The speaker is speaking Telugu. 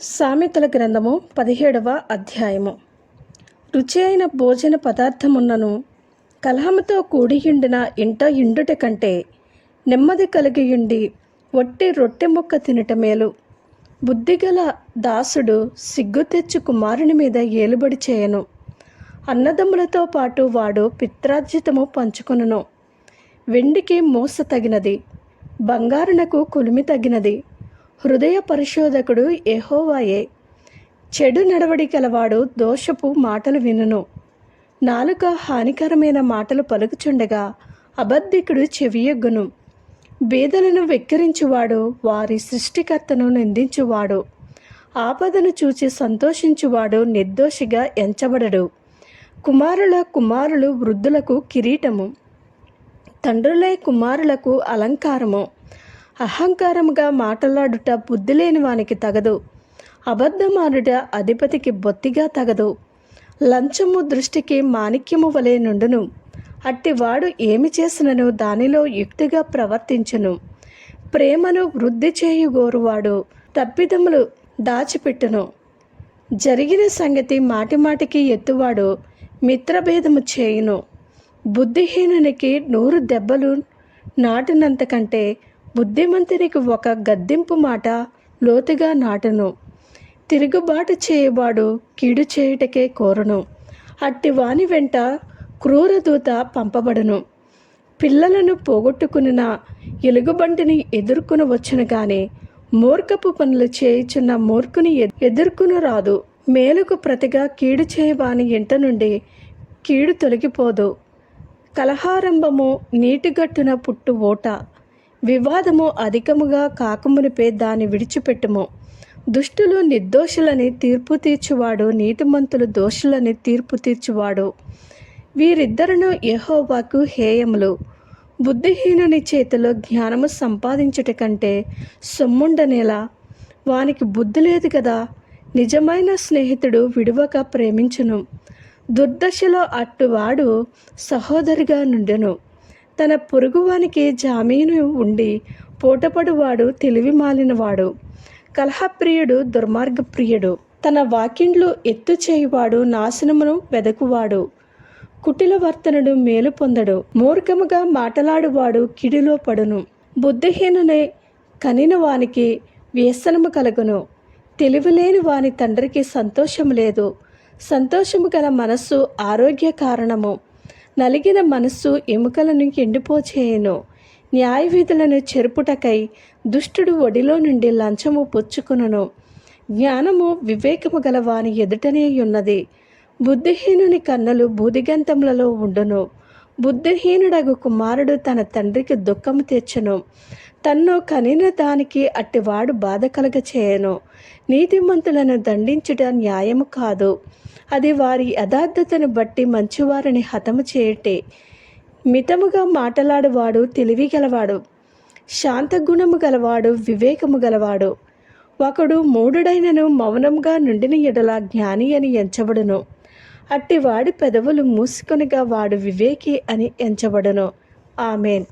సామెతల గ్రంథము పదిహేడవ అధ్యాయము. రుచి అయిన భోజన పదార్థమున్నను కలహముతో కూడియుండిన ఇంట ఇండుట కంటే నెమ్మది కలిగియుండి వట్టి రొట్టె ముక్క తినట మేలు. బుద్ధిగల దాసుడు సిగ్గు తెచ్చు కుమారుని మీద ఏలుబడి చేయను. అన్నదమ్ములతో పాటు వాడు పిత్రార్జితము పంచుకొనును. వెండికి మూస తగినది బంగారునకు కొలిమి తగినది హృదయ పరిశోధకుడు ఎహోవాయే చెడు నడవడి గలవాడు దోషపు మాటలు వినును. నాలుక హానికరమైన మాటలు పలుకుచుండగా అబద్ధికుడు చెవియొగ్గును. బీదలను వెక్కిరించువాడు వారి సృష్టికర్తను నిందించువాడు. ఆపదను చూచి సంతోషించువాడు నిర్దోషిగా ఎంచబడడు. కుమారుల కుమారులు వృద్ధులకు కిరీటము. తండ్రులే కుమారులకు అలంకారము. అహంకారముగా మాట్లాడుట బుద్ధి లేని వానికి తగదు. అబద్ధమానుట అధిపతికి బొత్తిగా తగదు. లంచము దృష్టికి మాణిక్యము వలె నుండును. అట్టివాడు ఏమి చేసినను దానిలో యుక్తిగా ప్రవర్తించును. ప్రేమను వృద్ధి చేయుగోరువాడు తప్పిదములు దాచిపెట్టును. జరిగిన సంగతి మాటిమాటికి ఎత్తువాడు మిత్రభేదము చేయును. బుద్ధిహీనునికి నూరు దెబ్బలు నాటినంతకంటే బుద్ధిమంతునికి ఒక గద్దింపు మాట లోతుగా నాటను. తిరుగుబాటు చేయవాడు కీడు చేయుటకే కోరును. అట్టి వాని వెంట క్రూరదూత పంపబడును. పిల్లలను పోగొట్టుకున్న ఎలుగుబంటిని ఎదుర్కొని వచ్చును గాని మూర్ఖపు పనులు చేయుచున్న మూర్ఖుని ఎదుర్కొను రాదు. మేలుకు ప్రతిగా కీడు చేయవాని ఇంట నుండి కీడు తొలగిపోదు. కలహారంభము నీటిగట్టున పుట్టు ఓట. వివాదము అధికముగా కాకమునిపే దాన్ని విడిచిపెట్టుము. దుష్టులు నిర్దోషులని తీర్పు తీర్చువాడు నీతిమంతులు దోషులని తీర్పు తీర్చువాడు. వీరిద్దరును యహోవాకు హేయములు. బుద్ధిహీనుని చేతిలో జ్ఞానము సంపాదించుట కంటే సొమ్ముండనేలా వానికి బుద్ధి లేదు కదా. నిజమైన స్నేహితుడు విడువక ప్రేమించును. దుర్దశలో అట్టువాడు సహోదరిగా నుండెను. తన పొరుగువానికి జామీను ఉండి పూటపడువాడు తెలివి మాలినవాడు. కలహప్రియుడు దుర్మార్గప్రియుడు. తన వాకిండ్లు ఎత్తు చేయువాడు నాశనమును వెదకువాడు. కుటిల వర్తనుడు మేలు పొందడు. మూర్ఖముగా మాటలాడువాడు కిడిలో పడును. బుద్ధిహీనునే కనిన వానికి వ్యసనము కలుగును. తెలివిలేని వాని తండ్రికి సంతోషము లేదు. సంతోషము గల మనస్సు ఆరోగ్య కారణము. నలిగిన మనస్సు ఎముకలను ఎండిపోచేయను. న్యాయ విధులను చెరుపుటకై దుష్టుడు ఒడిలో నుండి లంచము పుచ్చుకును జ్ఞానము వివేకము గల వాని ఎదుటనే ఉన్నది. బుద్ధిహీనుని కన్నులు బూదిగంతములలో ఉండును. బుద్ధిహీనుడగు కుమారుడు తన తండ్రికి దుఃఖము తెచ్చును తన్ను కనిన దానికి అట్టివాడు బాధ కలగ చేయను నీతిమంతులను దండించుట న్యాయము కాదు. అది వారి యథార్థతను బట్టి మంచివారిని హతము చేయటే. మితముగా మాటలాడువాడు తెలివి గలవాడు. శాంతగుణము గలవాడు వివేకము గలవాడు. ఒకడు మూడుడైనను మౌనంగా నుండిన ఎడల జ్ఞాని అని ఎంచబడును. అట్టి వాడి పెదవులు మూసుకొనిగా వాడు వివేకి అని ఎంచబడును. ఆమెన్.